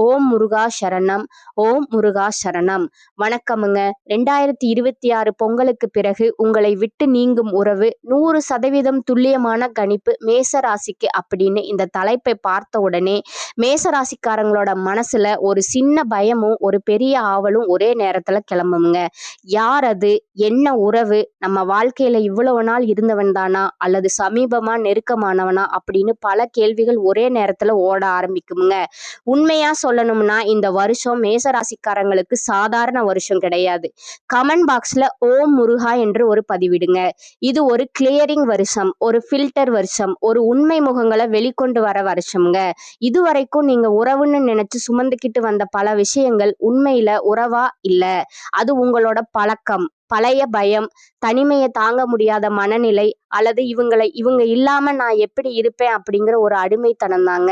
ஓம் முருகா சரணம் ஓம் முருகா சரணம். வணக்கமுங்க. ரெண்டாயிரத்தி இருபத்தி ஆறு பொங்கலுக்கு பிறகு உங்களை விட்டு நீங்கும் உறவு நூறு சதவீதம் துல்லியமான கணிப்பு மேச ராசிக்கு அப்படின்னு இந்த தலைப்பை பார்த்த உடனே மேச ராசிக்காரங்களோட மனசுல ஒரு சின்ன பயமும் ஒரு பெரிய ஆவலும் ஒரே நேரத்துல கிளம்புங்க யார் அது? என்ன உறவு? நம்ம வாழ்க்கையில இவ்வளவு நாள் இருந்தவன் தானா? அல்லது சமீபமா நெருக்கமானவனா? அப்படின்னு பல கேள்விகள் ஒரே நேரத்துல ஓட ஆரம்பிக்குமுங்க. உண்மையா சொல்லணும்னா இந்த வருஷம் மேசராசிக்காரங்களுக்கு சாதாரண வருஷம் கிடையாது. கமெண்ட் பாக்ஸ்ல ஓம் முருகா என்று ஒரு பதிவிடுங்க. இது ஒரு கிளியரிங் வருஷம் ஒரு ஃபில்டர் வருஷம் ஒரு உண்மை முகங்களை வெளிக்கொண்டு வர வருஷம்ங்க. இதுவரைக்கும் நீங்க உறவுன்னு நினைச்சு சுமந்துக்கிட்டு வந்த பல விஷயங்கள் உண்மையில உறவா இல்ல. அது உங்களோட பழக்கம். பழைய பயம் தனிமையை தாங்க முடியாத மனநிலை அல்லது இவங்களை இவங்க இல்லாம நான் எப்படி இருப்பேன் அப்படிங்கிற ஒரு அடிமைத்தனம் தாங்க.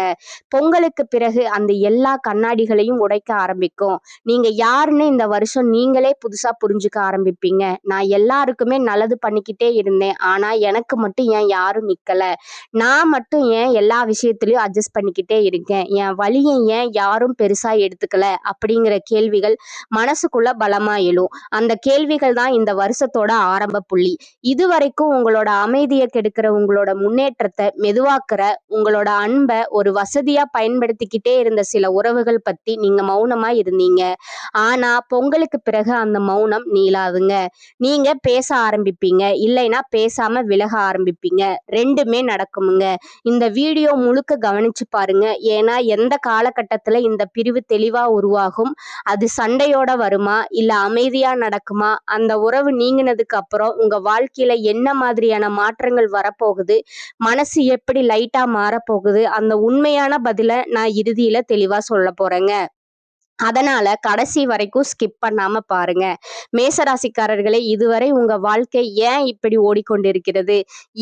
பொங்கலுக்கு பிறகு அந்த எல்லா கண்ணாடிகளையும் உடைக்க ஆரம்பிக்கும். நீங்க யாருன்னு இந்த வருஷம் நீங்களே புதுசா புரிஞ்சுக்க ஆரம்பிப்பீங்க. நான் எல்லாருக்குமே நல்லது பண்ணிக்கிட்டே இருந்தேன். ஆனா எனக்கு மட்டும் ஏன் யாரும் நிக்கல? நான் மட்டும் ஏன் எல்லா விஷயத்திலையும் அட்ஜஸ்ட் பண்ணிக்கிட்டே இருக்கேன்? என் வழியை ஏன் யாரும் பெருசா எடுத்துக்கல? அப்படிங்கிற கேள்விகள் மனசுக்குள்ள பலமா எழும். அந்த கேள்விகள் தான் இந்த வருஷத்தோட ஆரம்ப புள்ளி. இதுவரைக்கும் உங்களோட அமைதியை கெடுக்கிற உங்களோட முன்னேற்றத்தை மெதுவாக்குற உங்களோட அன்பை ஒரு வசதியா பயன்படுத்திக்கிட்டே இருந்த சில உறவுகள் பத்தி நீங்க மௌனமா இருந்தீங்க. ஆனா பொங்கலுக்கு பிறகு அந்த மௌனம் நீளாதுங்க. நீங்க பேச ஆரம்பிப்பீங்க. இல்லைன்னா பேசாம விலக ஆரம்பிப்பீங்க. ரெண்டுமே நடக்குமுங்க. இந்த வீடியோ முழுக்க கவனிச்சு பாருங்க. ஏன்னா எந்த காலகட்டத்துல இந்த பிரிவு தெளிவா உருவாகும்? அது சண்டையோட வருமா? இல்ல அமைதியா நடக்குமா? அந்த உறவு நீங்கினதுக்கு அப்புறம் உங்க வாழ்க்கையில என்ன மாதிரியான மாற்றங்கள் வரப்போகுது? மனசு எப்படி லைட்டா மாறப்போகுது? அந்த உண்மையான பதில நான் இறுதியில தெளிவா சொல்ல போறேங்க. அதனால கடைசி வரைக்கும் ஸ்கிப் பண்ணாம பாருங்க. மேசராசிக்காரர்களே இதுவரை உங்க வாழ்க்கை ஏன் இப்படி ஓடிக்கொண்டிருக்கிறது?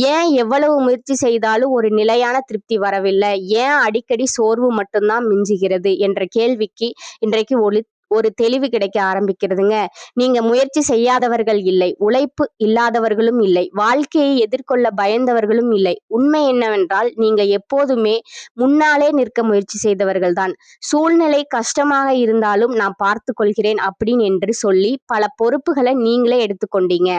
ஏன் எவ்வளவு முயற்சி செய்தாலும் ஒரு நிலையான திருப்தி வரவில்லை? ஏன் அடிக்கடி சோர்வு மட்டும்தான் மிஞ்சுகிறது? என்ற கேள்விக்கு இன்றைக்கு ஒளி ஒரு தெளிவு கிடைக்க ஆரம்பிக்கிறதுங்க. நீங்க முயற்சி செய்யாதவர்கள் இல்லை. உழைப்பு இல்லாதவர்களும் இல்லை. வாழ்க்கையை எதிர்கொள்ள பயந்தவர்களும் இல்லை. உண்மை என்னவென்றால் நீங்க எப்போதுமே முன்னாலே நிற்க முயற்சி செய்தவர்கள் தான். சூழ்நிலை கஷ்டமாக இருந்தாலும் நான் பார்த்து கொள்கிறேன் அப்படின்னு என்று சொல்லி பல பொறுப்புகளை நீங்களே எடுத்துக்கொண்டீங்க.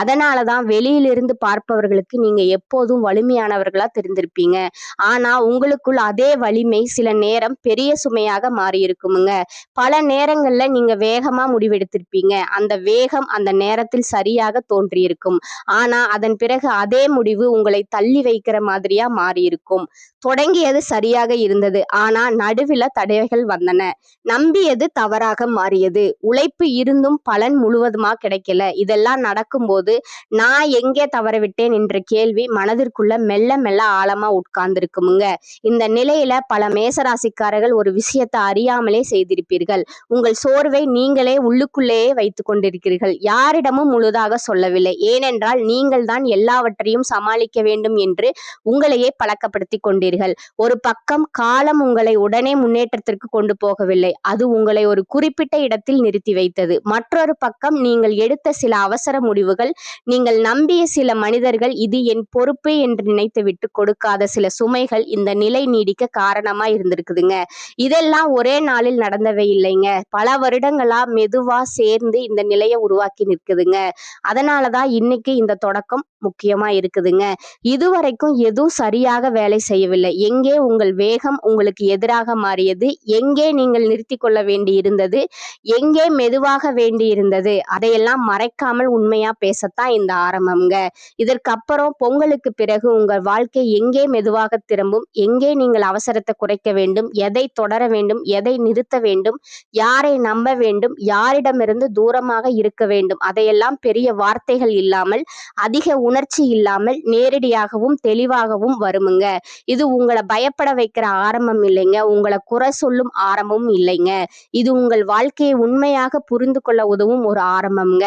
அதனாலதான் வெளியிலிருந்து பார்ப்பவர்களுக்கு நீங்க எப்போதும் வலிமையானவர்களா தெரிந்திருப்பீங்க. ஆனா உங்களுக்குள் அதே வலிமை சில நேரம் பெரிய சுமையாக மாறி இருக்குமுங்க பல நேரங்கள் விஷயங்கள்ல நீங்க வேகமா முடிவெடுத்திருப்பீங்க. அந்த வேகம் அந்த நேரத்தில் சரியாக தோன்றியிருக்கும். ஆனா அதன் பிறகு அதே முடிவு உங்களை தள்ளி வைக்கிற மாதிரியா மாறியிருக்கும். தொடங்கியது சரியாக இருந்தது. ஆனா நடுவில் தடைகள் வந்தன. நம்பியது தவறாக மாறியது. உழைப்பு இருந்தும் பலன் முழுவதுமா கிடைக்கல. இதெல்லாம் நடக்கும்போது நான் எங்கே தவறவிட்டேன் என்ற கேள்வி மனதிற்குள்ள மெல்ல மெல்ல ஆழமா உட்கார்ந்துருக்குமுங்க. இந்த நிலையில பல மேசராசிக்காரர்கள் ஒரு விஷயத்தை அறியாமலே செய்திருப்பீர்கள். உங்கள் சோர்வை நீங்களே உள்ளுக்குள்ளேயே வைத்துக் கொண்டிருக்கிறீர்கள். யாரிடமும் முழுதாக சொல்லவில்லை. ஏனென்றால் நீங்கள் தான் எல்லாவற்றையும் சமாளிக்க வேண்டும் என்று உங்களையே பழக்கப்படுத்தி கொண்டீர்கள். ஒரு பக்கம் காலம் உங்களை உடனே முன்னேற்றத்திற்கு கொண்டு போகவில்லை. அது உங்களை ஒரு குறிப்பிட்ட இடத்தில் நிறுத்தி வைத்தது. மற்றொரு பக்கம் நீங்கள் எடுத்த சில அவசர முடிவுகள் நீங்கள் நம்பிய சில மனிதர்கள் இது என் பொறுப்பு என்று நினைத்துவிட்டு கொடுக்காத சில சுமைகள் இந்த நிலை நீடிக்க காரணமா இருந்திருக்குதுங்க. இதெல்லாம் ஒரே நாளில் நடந்தவை இல்லைங்க. பல வருடங்களா மெதுவா சேர்ந்து இந்த நிலையை உருவாக்கி நிற்குதுங்க. அதனாலதான் இன்னைக்கு இந்த தொடக்கம் முக்கியமா இருக்குதுங்க. இதுவரைக்கும் எதுவும் சரியாக வேலை செய்யவில்லை. எங்கே உங்கள் வேகம் உங்களுக்கு எதிராக மாறியது? எங்கே நீங்கள் நிறுத்தி கொள்ள வேண்டி இருந்தது எங்கே மெதுவாக வேண்டி இருந்தது அதையெல்லாம் மறைக்காமல் உண்மையா பேசத்தான் இந்த ஆரம்பம்ங்க. இதற்கப்புறம் பொங்கலுக்கு பிறகு உங்கள் வாழ்க்கை எங்கே மெதுவாக திரும்பும்? எங்கே நீங்கள் அவசரத்தை குறைக்க வேண்டும்? எதை தொடர வேண்டும்? எதை நிறுத்த வேண்டும்? யார் யாரை நம்ப வேண்டும்? யாரிடமிருந்து தூரமாக இருக்க வேண்டும்? அதையெல்லாம் பெரிய வார்த்தைகள் இல்லாமல் அதிக உணர்ச்சி இல்லாமல் நேரடியாகவும் தெளிவாகவும் வருமுங்க. இது உங்களை பயப்பட வைக்கிற ஆரம்பம் இல்லைங்க. உங்களை குறை சொல்லும் ஆரம்பமும் இல்லைங்க. இது உங்கள் வாழ்க்கையை உண்மையாக புரிந்து கொள்ள உதவும் ஒரு ஆரம்பம்ங்க.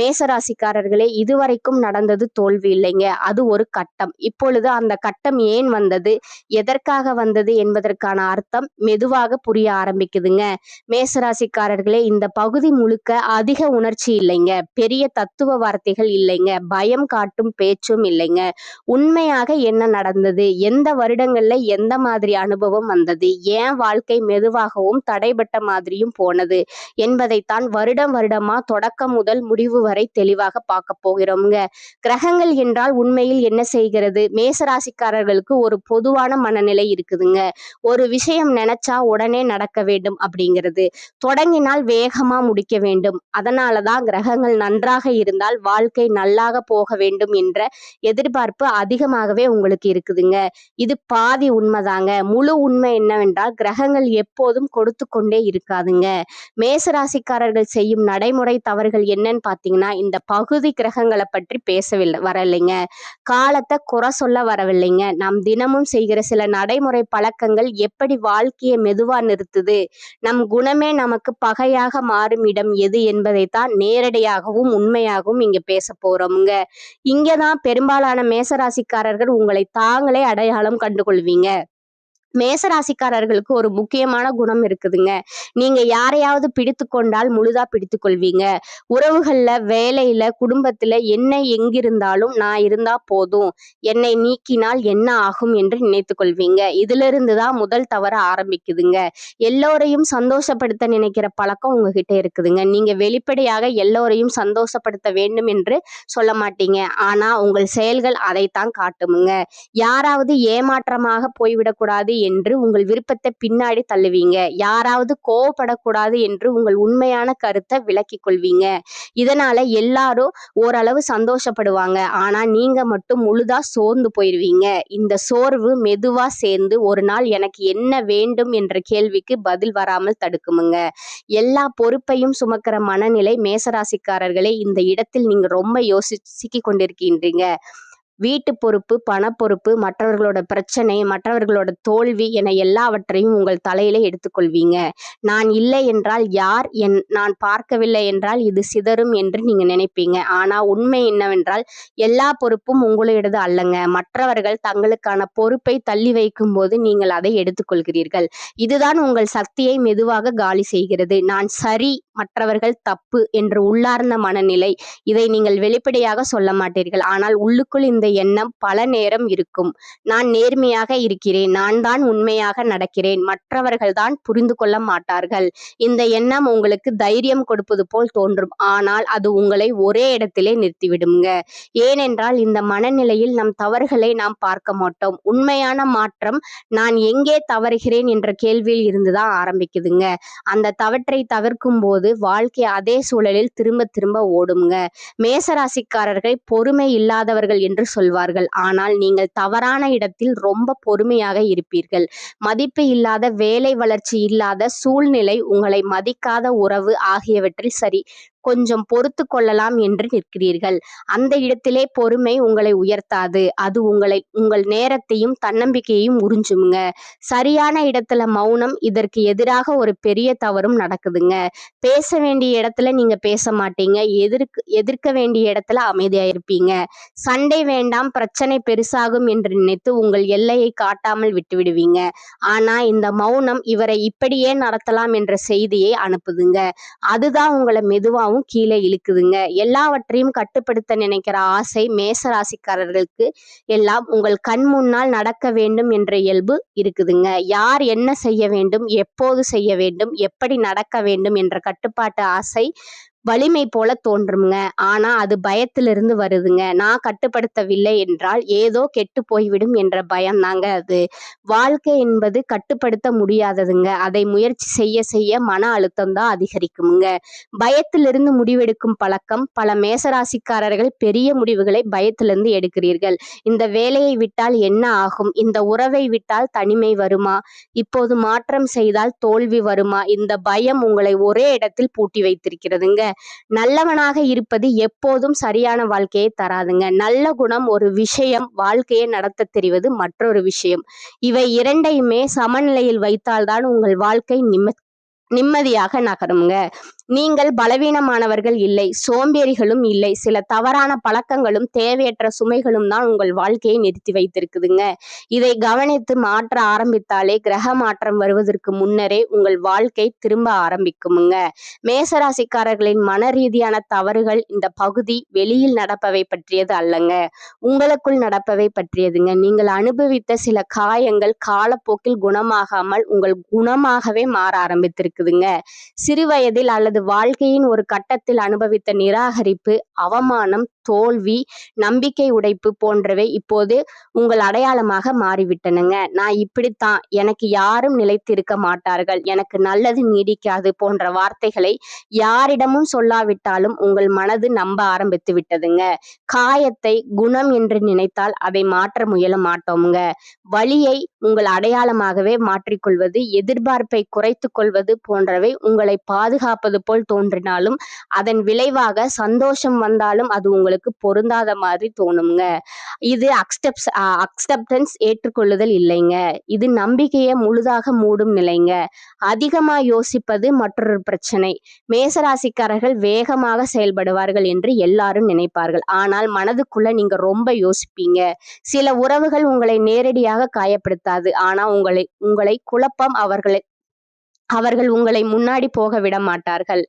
மேசராசிக்காரர்களே இதுவரைக்கும் நடந்தது தோல்வி இல்லைங்க. அது ஒரு கட்டம். இப்பொழுது அந்த கட்டம் ஏன் வந்தது? எதற்காக வந்தது என்பதற்கான அர்த்தம் மெதுவாக புரிய ஆரம்பிக்குதுங்க. மேசராசி ராசிக்காரர்களே இந்த பகுதி முழுக்க அதிக உணர்ச்சி இல்லைங்க. பெரிய தத்துவ வார்த்தைகள் இல்லைங்க. பயம் காட்டும் பேச்சும் இல்லைங்க. உண்மையாக என்ன நடந்தது? எந்த வருடங்கள்ல எந்த மாதிரி அனுபவம் வந்தது? ஏன் வாழ்க்கை மெதுவாகவும் தடைபட்ட மாதிரியும் போனது? என்பதைத்தான் வருடம் வருடமா தொடக்கம் முதல் முடிவு வரை தெளிவாக பார்க்க போகிறோம்ங்க. கிரகங்கள் என்றால் உண்மையில் என்ன செய்கிறது? மேசராசிக்காரர்களுக்கு ஒரு பொதுவான மனநிலை இருக்குதுங்க. ஒரு விஷயம் நினைச்சா உடனே நடக்க வேண்டும் அப்படிங்கிறது. தொடங்கினால் வேகமாக முடிக்க வேண்டும். அதனாலதான் கிரகங்கள் நன்றாக இருந்தால் வாழ்க்கை நல்லாக போக வேண்டும் என்ற எதிர்பார்ப்பு அதிகமாகவே உங்களுக்கு இருக்குதுங்க. இது பாதி உண்மைதாங்க. முழு உண்மை என்னவென்றால் கிரகங்கள் எப்போதும் கொடுத்து கொண்டே இருக்காதுங்க. மேசராசிக்காரர்கள் செய்யும் நடைமுறை தவறுகள் என்னன்னு பார்த்தீங்கன்னா இந்த பகுதி கிரகங்களை பற்றி பேசவில்லை வரலைங்க. காலத்தை குறை சொல்ல வரவில்லைங்க. நாம் தினமும் செய்கிற சில நடைமுறை பழக்கங்கள் எப்படி வாழ்க்கையை மெதுவா நிறுத்துது? நம் குணமே நமக்கு பகையாக மாறும் இடம் எது என்பதைத்தான் நேரடியாகவும் உண்மையாகவும் இங்க பேச போறோமுங்க. இங்கதான் பெரும்பாலான மேசராசிக்காரர்கள் உங்களை தாங்களே அடையாளம் கண்டுகொள்வீங்க. மேசராசிக்காரர்களுக்கு ஒரு முக்கியமான குணம் இருக்குதுங்க. நீங்க யாரையாவது பிடித்து கொண்டால் முழுதா பிடித்து கொள்வீங்க. உறவுகள்ல வேலையில குடும்பத்துல என்ன எங்கிருந்தாலும் நான் இருந்தா போதும். என்னை நீக்கினால் என்ன ஆகும் என்று நினைத்து கொள்வீங்க. இதுல இருந்துதான் முதல் தவற ஆரம்பிக்குதுங்க. எல்லோரையும் சந்தோஷப்படுத்த நினைக்கிற பழக்கம் உங்ககிட்ட இருக்குதுங்க. நீங்க வெளிப்படையாக எல்லோரையும் சந்தோஷப்படுத்த வேண்டும் என்று சொல்ல மாட்டீங்க. ஆனா உங்கள் செயல்கள் அதைத்தான் காட்டுமுங்க. யாராவது ஏமாற்றமாக போய்விடக்கூடாது என்று உங்கள் விருப்பத்தை பின்னாடி தள்ளுவீங்க. யாராவது கோவப்படக்கூடாது என்று உங்கள் உண்மையான கருத்தை விளக்கிக் கொள்வீங்க. இதனால எல்லாரும் ஓரளவு சந்தோஷப்படுவாங்க. ஆனா நீங்க மட்டும் முழுதா சோர்ந்து போயிருவீங்க. இந்த சோர்வு மெதுவா சேர்ந்து ஒரு நாள் எனக்கு என்ன வேண்டும் என்ற கேள்விக்கு பதில் வராமல் தடுக்குமுங்க. எல்லா பொறுப்பையும் சுமக்கிற மனநிலை மேசராசிக்காரர்களே இந்த இடத்தில் நீங்க ரொம்ப யோசிச்சு கொண்டிருக்கின்றீங்க. வீட்டு பொறுப்பு பணப்பொறுப்பு மற்றவர்களோட பிரச்சனை மற்றவர்களோட தோல்வி என எல்லாவற்றையும் உங்கள் தலையில எடுத்துக்கொள்வீங்க. நான் இல்லை என்றால் யார் என் நான் பார்க்கவில்லை என்றால் இது சிதறும் என்று நீங்க நினைப்பீங்க. ஆனா உண்மை என்னவென்றால் எல்லா பொறுப்பும் உங்களுடையது அல்லங்க. மற்றவர்கள் தங்களுக்கான பொறுப்பை தள்ளி வைக்கும் போது நீங்கள் அதை எடுத்துக்கொள்கிறீர்கள். இதுதான் உங்கள் சக்தியை மெதுவாக காலி செய்கிறது. நான் சரி மற்றவர்கள் தப்பு என்று உள்ளார்ந்த மனநிலை இதை நீங்கள் வெளிப்படையாக சொல்ல மாட்டீர்கள். ஆனால் உள்ளுக்குள் இந்த எண்ணம் பல நேரம் இருக்கும். நான் நேர்மையாக இருக்கிறேன். நான் தான் உண்மையாக நடக்கிறேன். மற்றவர்கள் தான் புரிந்து கொள்ள மாட்டார்கள். இந்த எண்ணம் உங்களுக்கு தைரியம் கொடுப்பது போல் தோன்றும். ஆனால் அது உங்களை ஒரே இடத்திலே நிறுத்திவிடுங்க. ஏனென்றால் இந்த மனநிலையில் நம் தவறுகளை நாம் பார்க்க மாட்டோம். உண்மையான மாற்றம் நான் எங்கே தவறுகிறேன் என்ற கேள்வியில் இருந்துதான் ஆரம்பிக்குதுங்க. அந்த தவற்றை தவிர்க்கும் போது வாழ்க்கை அதே சூழலில் திரும்ப திரும்ப ஓடுங்க. மேசராசிக்காரர்கள் பொறுமை இல்லாதவர்கள் என்று சொல்வார்கள். ஆனால் நீங்கள் தவறான இடத்தில் ரொம்ப பொறுமையாக இருப்பீர்கள். மதிப்பு இல்லாத வேலை வளர்ச்சி இல்லாத சூழ்நிலை உங்களை மதிக்காத உறவு ஆகியவற்றில் சரி. கொஞ்சம் பொறுத்து கொள்ளலாம் என்று நிற்கிறீர்கள். அந்த இடத்திலே பொறுமை உங்களை உயர்த்தாது. அது உங்களை உங்கள் நேரத்தையும் தன்னம்பிக்கையையும் உறிஞ்சுமுங்க. சரியான இடத்துல மௌனம் இதற்கு எதிராக ஒரு பெரிய தவறும் நடக்குதுங்க. பேச வேண்டிய இடத்துல நீங்க பேச மாட்டீங்க. எதிர்க்கு எதிர்க்க வேண்டிய இடத்துல அமைதியா இருப்பீங்க. சண்டை வேண்டாம் பிரச்சனை பெருசாகும் என்று நினைத்து உங்கள் எல்லையை காட்டாமல் விட்டுவிடுவீங்க. ஆனா இந்த மௌனம் இவரை இப்படியே நடத்தலாம் என்ற செய்தியை அனுப்புதுங்க. அதுதான் உங்களை மெதுவாகவும் கீழே இழுக்குதுங்க. எல்லாவற்றையும் கட்டுப்படுத்த நினைக்கிற ஆசை மேச ராசிக்காரர்களுக்கு எல்லாம் உங்கள் கண் முன்னால் நடக்க வேண்டும் என்ற இயல்பு இருக்குதுங்க. யார் என்ன செய்ய வேண்டும் எப்போது செய்ய வேண்டும் எப்படி நடக்க வேண்டும் என்ற கட்டுப்பாட்டு ஆசை வலிமை போல தோன்றுங்க ஆனா அது பயத்திலிருந்து வருதுங்க. நான் கட்டுப்படுத்தவில்லை என்றால் ஏதோ கெட்டு போய்விடும் என்ற பயம்தாங்க அது. வாழ்க்கை என்பது கட்டுப்படுத்த முடியாததுங்க. அதை முயற்சி செய்ய செய்ய மன அழுத்தம் தான் அதிகரிக்குங்க பயத்திலிருந்து முடிவெடுக்கும் பழக்கம் பல மேசராசிக்காரர்கள் பெரிய முடிவுகளை பயத்திலிருந்து எடுக்கிறீர்கள். இந்த வேலையை விட்டால் என்ன ஆகும்? இந்த உறவை விட்டால் தனிமை வருமா? இப்போது மாற்றம் செய்தால் தோல்வி வருமா? இந்த பயம் உங்களை ஒரே இடத்தில் பூட்டி வைத்திருக்கிறதுங்க. நல்லவனாக இருப்பது எப்போதும் சரியான வாழ்க்கையை தராதுங்க. நல்ல குணம் ஒரு விஷயம் வாழ்க்கையை நடத்த தெரிவது மற்றொரு விஷயம். இவை இரண்டையுமே சமநிலையில் வைத்தால்தான் உங்கள் வாழ்க்கை நிம்ம நிம்மதியாக நகருங்க. நீங்கள் பலவீனமானவர்கள் இல்லை சோம்பேறிகளும் இல்லை. சில தவறான பழக்கங்களும் தேவையற்ற சுமைகளும் தான் உங்கள் வாழ்க்கையை நிறுத்தி வைத்திருக்குதுங்க. இதை கவனித்து மாற்ற ஆரம்பித்தாலே கிரக மாற்றம் வருவதற்கு முன்னரே உங்கள் வாழ்க்கை திரும்ப ஆரம்பிக்குமுங்க. மேசராசிக்காரர்களின் மன ரீதியான தவறுகள் இந்த பகுதி வெளியில் நடப்பவை பற்றியது அல்லங்க. உங்களுக்குள் நடப்பவை பற்றியதுங்க. நீங்கள் அனுபவித்த சில காயங்கள் காலப்போக்கில் குணமாகாமல் உங்கள் குணமாகவே மாற ஆரம்பித்திருக்குதுங்க. சிறு வயதில் அல்லது வாழ்க்கையின் ஒரு கட்டத்தில் அனுபவித்த நிராகரிப்பு அவமானம் தோல்வி நம்பிக்கை உடைப்பு போன்றவை இப்போது உங்கள் அடையாளமாக மாறிவிட்டனுங்க. நான் இப்படித்தான். எனக்கு யாரும் நிலைத்திருக்க மாட்டார்கள். எனக்கு நல்லது நீடிக்காது போன்ற வார்த்தைகளை யாரிடமும் சொல்லாவிட்டாலும் உங்கள் மனது நம்ப ஆரம்பித்து விட்டதுங்க. காயத்தை குணம் என்று நினைத்தால் அதை மாற்ற முயல மாட்டோமுங்க. வழியை உங்கள் அடையாளமாகவே மாற்றிக்கொள்வது எதிர்பார்ப்பை குறைத்து கொள்வது போன்றவை உங்களை பாதுகாப்பது போல் தோன்றினாலும் அதன் விளைவாக சந்தோஷம் வந்தாலும் அது உங்களுக்கு பொருந்தாத மாதிரி தோணுங்க. இது அக்ஸ்டப்ஸ் அக்செப்டன்ஸ் ஏற்றுக்கொள்ளுதல் இல்லைங்க. இது நம்பிக்கையை முழுதாக மூடும் நிலைங்க. அதிகமா யோசிப்பது மற்றொரு பிரச்சனை. மேசராசிக்காரர்கள் வேகமாக செயல்படுவார்கள் என்று எல்லாரும் நினைப்பார்கள். ஆனால் மனதுக்குள்ள நீங்க ரொம்ப யோசிப்பீங்க. சில உறவுகள் உங்களை நேரடியாக காயப்படுத்தாது. ஆனா உங்களை உங்களை குழப்பம் அவர்களை அவர்கள் உங்களை முன்னாடி போக விட மாட்டார்கள்.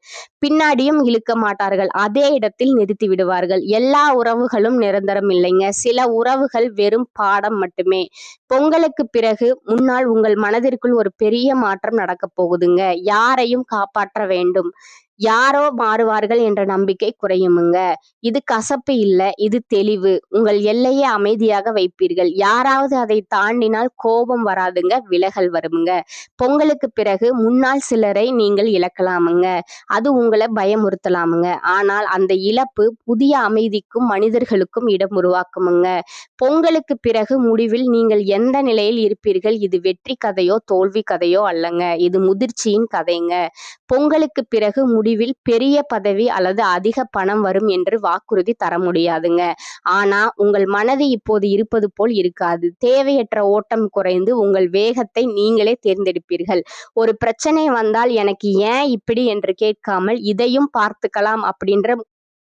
பின்னாடியும் இழுக்க மாட்டார்கள். அதே இடத்தில் நிறுத்தி விடுவார்கள். எல்லா உறவுகளும் நிரந்தரம் இல்லைங்க. சில உறவுகள் வெறும் பாடம் மட்டுமே. பொங்கலுக்கு பிறகு முன்னால் உங்கள் மனதிற்குள் ஒரு பெரிய மாற்றம் நடக்க போகுதுங்க. யாரையும் காப்பாற்ற வேண்டும். யாரோ மாறுவார்கள் என்ற நம்பிக்கை குறையுமுங்க. இது கசப்பு இல்லை இது தெளிவு. உங்கள் எல்லையை அமைதியாக வைப்பீர்கள். யாராவது அதை தாண்டினால் கோபம் வராதுங்க விலகல் வருமுங்க. பொங்கலுக்கு பிறகு முன்னால் சிலரை நீங்கள் இழக்கலாமுங்க. அது உங்களை பயமுறுத்தலாமுங்க. ஆனால் அந்த இழப்பு புதிய அமைதிக்கும் மனிதர்களுக்கும் இடம் உருவாக்குமுங்க. பொங்கலுக்கு பிறகு முடிவில் நீங்கள் எந்த நிலையில் இருப்பீர்கள்? இது வெற்றி கதையோ தோல்வி கதையோ அல்லங்க. இது முதிர்ச்சியின் கதைங்க. பொங்கலுக்கு பிறகு முடி முடிவில் பெரிய பதவி அல்லது அதிக பணம் வரும் என்று வாக்குறுதி தர முடியாதுங்க. ஆனா உங்கள் மனது இப்போது இருப்பது போல் இருக்காது. தேவையற்ற ஓட்டம் குறைந்து உங்கள் வேகத்தை நீங்களே தேர்ந்தெடுப்பீர்கள். ஒரு பிரச்சனை வந்தால் எனக்கு ஏன் இப்படி என்று கேட்காமல் இதையும் பார்த்துக்கலாம் அப்படின்ற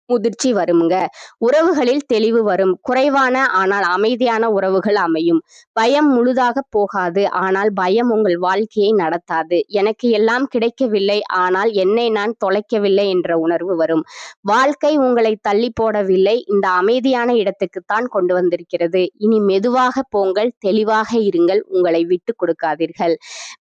முதிர்ச்சி வருமுங்க. உறவுகளில் தெளிவு வரும். குறைவான ஆனால் அமைதியான உறவுகள் அமையும். பயம் முழுதாக போகாது. ஆனால் பயம் உங்கள் வாழ்க்கையை நடத்தாது. எனக்கு எல்லாம் கிடைக்கவில்லை. ஆனால் என்னை நான் தொலைக்கவில்லை என்ற உணர்வு வரும். வாழ்க்கை உங்களை தள்ளி போடவில்லை. இந்த அமைதியான இடத்துக்குத்தான் கொண்டு வந்திருக்கிறது. இனி மெதுவாக போங்கள். தெளிவாக இருங்கள். உங்களை விட்டு கொடுக்காதீர்கள்.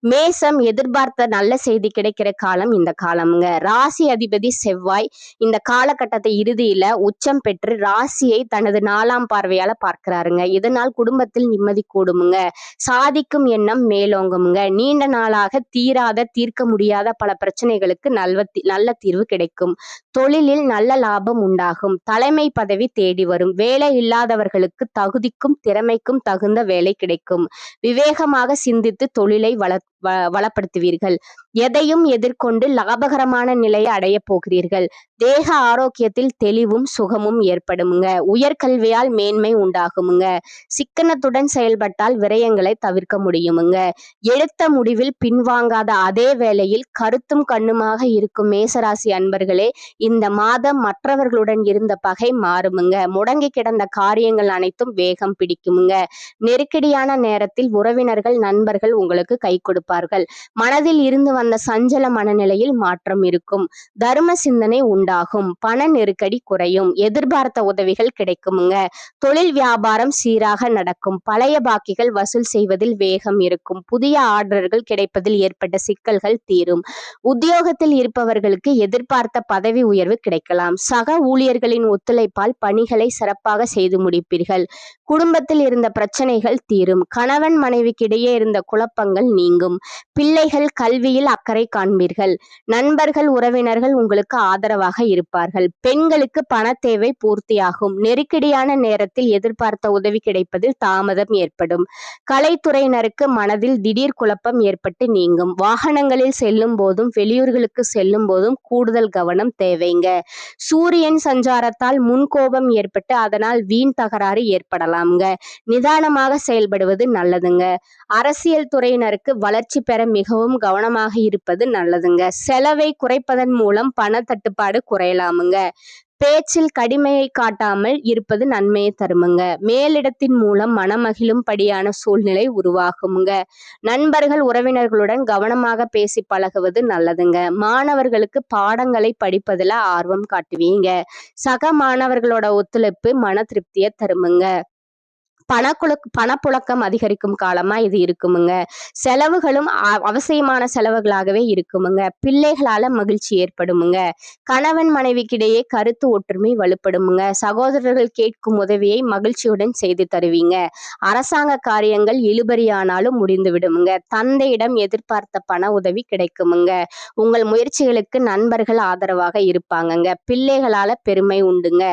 மேசம் எதிர்பார்த்த நல்ல செய்தி கிடைக்கிற காலம் இந்த காலம்ங்க. ராசி அதிபதி செவ்வாய். இந்த காலகட்டத்தை இறுதியில உச்சம் பெற்று ராசியை தனது நாலாம் பார்வையால பார்க்கிறாருங்க. இதனால் குடும்பத்தில் நிம்மதி கூடுமுங்க. சாதிக்கும் எண்ணம் மேலோங்குமுங்க. நீண்ட நாளாக தீராத தீர்க்க முடியாத பல பிரச்சனைகளுக்கு நல்ல நல்ல தீர்வு கிடைக்கும். தொழிலில் நல்ல லாபம் உண்டாகும். தலைமை பதவி தேடி வரும். வேலை இல்லாதவர்களுக்கு தகுதிக்கும் திறமைக்கும் தகுந்த வேலை கிடைக்கும். விவேகமாக சிந்தித்து தொழிலை வள வளப்படுத்துவீர்கள். எதையும் எதிர்கொண்டு லாபகரமான நிலையை அடைய போகிறீர்கள். தேக ஆரோக்கியத்தில் தெளிவும் சுகமும் ஏற்படுமுங்க. உயர்கல்வியால் மேன்மை உண்டாகுமுங்க. சிக்கனத்துடன் செயல்பட்டால் விரயங்களை தவிர்க்க முடியுமுங்க. எடுத்த முடிவில் பின்வாங்காத அதே வேளையில் கருத்தும் கண்ணுமாக இருக்கும் மேசராசி அன்பர்களே இந்த மாதம் மற்றவர்களுடன் இருந்த பகை மாறுமுங்க. முடங்கி கிடந்த காரியங்கள் அனைத்தும் வேகம் பிடிக்குமுங்க. நெருக்கடியான நேரத்தில் உறவினர்கள் நண்பர்கள் உங்களுக்கு கை கொடுப்பார் இருப்பார்கள். மனதில் இருந்து வந்த சஞ்சல மனநிலையில் மாற்றம் இருக்கும். தர்ம சிந்தனை உண்டாகும். பண நெருக்கடி குறையும். எதிர்பார்த்த உதவிகள் கிடைக்குமுங்க. தொழில் வியாபாரம் சீராக நடக்கும். பழைய பாக்கிகள் வசூல் செய்வதில் வேகம் இருக்கும். புதிய ஆர்டர்கள் கிடைப்பதில் ஏற்பட்ட சிக்கல்கள் தீரும். உத்தியோகத்தில் இருப்பவர்களுக்கு எதிர்பார்த்த பதவி உயர்வு கிடைக்கலாம். சக ஊழியர்களின் ஒத்துழைப்பால் பணிகளை சிறப்பாக செய்து முடிப்பீர்கள். குடும்பத்தில் இருந்த பிரச்சனைகள் தீரும். கணவன் மனைவிக்கிடையே இருந்த குழப்பங்கள் நீங்கும். பிள்ளைகள் கல்வியில் அக்கறை காண்பீர்கள். நண்பர்கள் உறவினர்கள் உங்களுக்கு ஆதரவாக இருப்பார்கள். பெண்களுக்கு பண தேவை பூர்த்தியாகும். நெருக்கடியான நேரத்தில் எதிர்பார்த்த உதவி கிடைப்பதில் தாமதம் ஏற்படும். கலைத்துறையினருக்கு மனதில் திடீர் குழப்பம் ஏற்பட்டு நீங்கும். வாகனங்களில் செல்லும் போதும் வெளியூர்களுக்கு செல்லும் போதும் கூடுதல் கவனம் தேவைங்க. சூரியன் சஞ்சாரத்தால் முன்கோபம் ஏற்பட்டு அதனால் வீண் தகராறு ஏற்படலாம்ங்க. நிதானமாக செயல்படுவது நல்லதுங்க. அரசியல் துறையினருக்கு வளர்ச்சி பெற மிகவும் கவனமாக இருப்பது நல்லதுங்க. செலவை குறைப்பதன் மூலம் பண தட்டுப்பாடு குறையலாமுங்க. பேச்சில் கடுமையை காட்டாமல் இருப்பது நன்மையை தருமுங்க. மேலிடத்தின் மூலம் மனமகிழும் படியான சூழ்நிலை உருவாகுமுங்க. நண்பர்கள் உறவினர்களுடன் கவனமாக பேசி பழகுவது நல்லதுங்க. மாணவர்களுக்கு பாடங்களை படிப்பதில் ஆர்வம் காட்டுவீங்க. சக மாணவர்களோட ஒத்துழைப்பு மன திருப்தியை தருமுங்க. பணக்குழு பணப்புழக்கம் அதிகரிக்கும் காலமா இது இருக்குமுங்க. செலவுகளும் அவசியமான செலவுகளாகவே இருக்குமுங்க. பிள்ளைகளால மகிழ்ச்சி ஏற்படுமுங்க. கணவன் மனைவிக்கிடையே கருத்து ஒற்றுமை வலுப்படுமுங்க. சகோதரர்கள் கேட்கும் உதவியை மகிழ்ச்சியுடன் செய்து தருவீங்க. அரசாங்க காரியங்கள் இழுபறியானாலும் முடிந்து விடுமுங்க. தந்தையிடம் எதிர்பார்த்த பண உதவி கிடைக்குமுங்க. உங்கள் முயற்சிகளுக்கு நண்பர்கள் ஆதரவாக இருப்பாங்கங்க. பிள்ளைகளால பெருமை உண்டுங்க.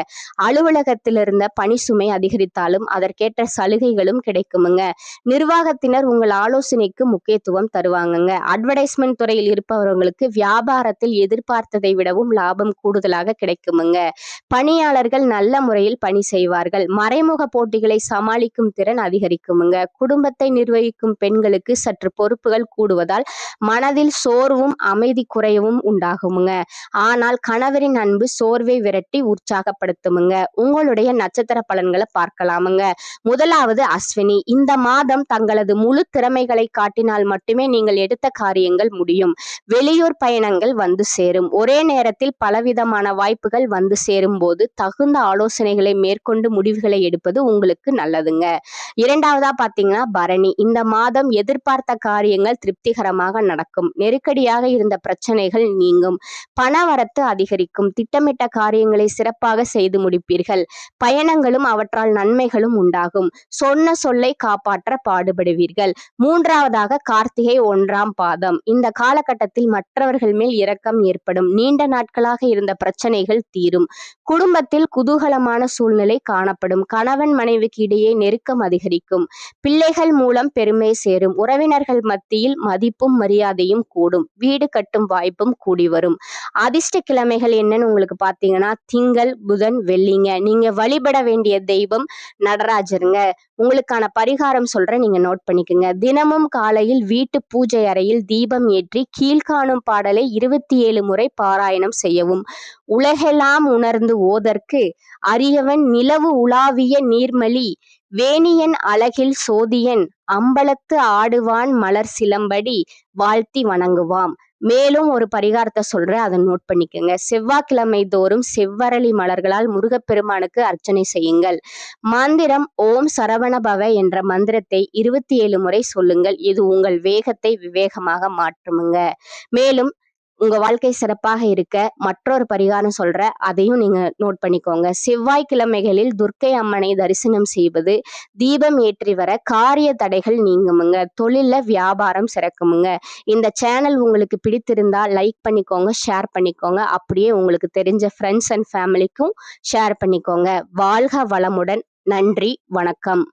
அலுவலகத்திலிருந்த பணி சுமை அதிகரித்தாலும் அதற்கேற்ற சலுகைகளும் கிடைக்குமுங்க. நிர்வாகத்தினர் உங்கள் ஆலோசனைக்கு முக்கியத்துவம் தருவாங்கங்க. அட்வர்டைஸ்மெண்ட் துறையில் இருப்பவர்களுக்கு வியாபாரத்தில் எதிர்பார்த்ததை விடவும் லாபம் கூடுதலாக கிடைக்குமுங்க. பணியாளர்கள் நல்ல முறையில் பணி செய்வார்கள். மறைமுக போட்டிகளை சமாளிக்கும் திறன் அதிகரிக்குமுங்க. குடும்பத்தை நிர்வகிக்கும் பெண்களுக்கு சற்று பொறுப்புகள் கூடுவதால் மனதில் சோர்வும் அமைதி குறையவும் உண்டாகுமுங்க. ஆனால் கணவரின் அன்பு சோர்வை விரட்டி உற்சாகப்படுத்துமுங்க. உங்களுடைய நட்சத்திர பலன்களை பார்க்கலாமுங்க. முதலாவது அஸ்வினி. இந்த மாதம் தங்களது முழு திறமைகளை காட்டினால் மட்டுமே நீங்கள் எடுத்த காரியங்கள் முடியும். வெளியூர் பயணங்கள் வந்து சேரும். ஒரே நேரத்தில் பலவிதமான வாய்ப்புகள் வந்து சேரும் போது தகுந்த ஆலோசனைகளை மேற்கொண்டு முடிவுகளை எடுப்பது உங்களுக்கு நல்லதுங்க. இரண்டாவதா பாத்தீங்கன்னா பரணி. இந்த மாதம் எதிர்பார்த்த காரியங்கள் திருப்திகரமாக நடக்கும். நெருக்கடியாக இருந்த பிரச்சனைகள் நீங்கும். பணவரத்து அதிகரிக்கும். திட்டமிட்ட காரியங்களை சிறப்பாக செய்து முடிப்பீர்கள். பயணங்களும் அவற்றால் நன்மைகளும் உண்டாகும். ஆகும் சொன்ன சொல்லை காப்பாற்ற பாடுபடுவீர்கள். மூன்றாவதாக கார்த்திகை ஒன்றாம் பாதம். இந்த காலகட்டத்தில் மற்றவர்கள் மேல் இரக்கம் ஏற்படும். நீண்ட நாட்களாக இருந்த பிரச்சனைகள் தீரும். குடும்பத்தில் குதூகலமான சூழ்நிலை காணப்படும். கணவன் மனைவிக்கு இடையே நெருக்கம் அதிகரிக்கும். பிள்ளைகள் மூலம் பெருமை சேரும். உறவினர்கள் மத்தியில் மதிப்பும் மரியாதையும் கூடும். வீடு கட்டும் வாய்ப்பும் கூடி வரும். அதிர்ஷ்ட கிழமைகள் என்னன்னு உங்களுக்கு பார்த்தீங்கன்னா திங்கள் புதன் வெள்ளிங்க. நீங்க வழிபட வேண்டிய தெய்வம் நடராஜருங்க. பண்ணிக்கோங்க உங்களுக்கான பரிகாரம் சொல்றேன் நீங்க நோட் பண்ணிக்கோங்க. தினமும் காலையில் வீட்டு பூஜை அறையில் தீபம் ஏற்றி கீழ்காணும் பாடலை இருபத்தி ஏழு முறை பாராயணம் செய்யவும். உலகெல்லாம் உணர்ந்து ஓதற்கு அரியவன் நிலவு உலாவிய நீர்மலி வேணியன் அழகில் சோதியன் அம்பலத்து ஆடுவான் மலர் சிலம்படி வாழ்த்தி வணங்குவாம். மேலும் ஒரு பரிகாரத்தை சொல்றேன் அதை நோட் பண்ணிக்கோங்க. செவ்வாய்க்கிழமை தோறும் செவ்வரளி மலர்களால் முருகப்பெருமானுக்கு அர்ச்சனை செய்யுங்கள். மந்திரம் ஓம் சரவணபவ என்ற மந்திரத்தை இருபத்தி ஏழு முறை சொல்லுங்கள். இது உங்கள் வேகத்தை விவேகமாக மாற்றுமுங்க. மேலும் உங்க வாழ்க்கை சிறப்பாக இருக்க மற்றொரு பரிகாரம் சொல்ற அதையும் நீங்க நோட் பண்ணிக்கோங்க. செவ்வாய்க்கிழமைகளில் துர்க்கை அம்மனை தரிசனம் செய்வது தீபம் ஏற்றி வர காரிய தடைகள் நீங்குமுங்க. தொழில வியாபாரம் சிறக்குமுங்க. இந்த சேனல் உங்களுக்கு பிடித்திருந்தா லைக் பண்ணிக்கோங்க ஷேர் பண்ணிக்கோங்க. அப்படியே உங்களுக்கு தெரிஞ்ச ஃப்ரெண்ட்ஸ் அண்ட் ஃபேமிலிக்கும் ஷேர் பண்ணிக்கோங்க. வாழ்க வளமுடன். நன்றி வணக்கம்.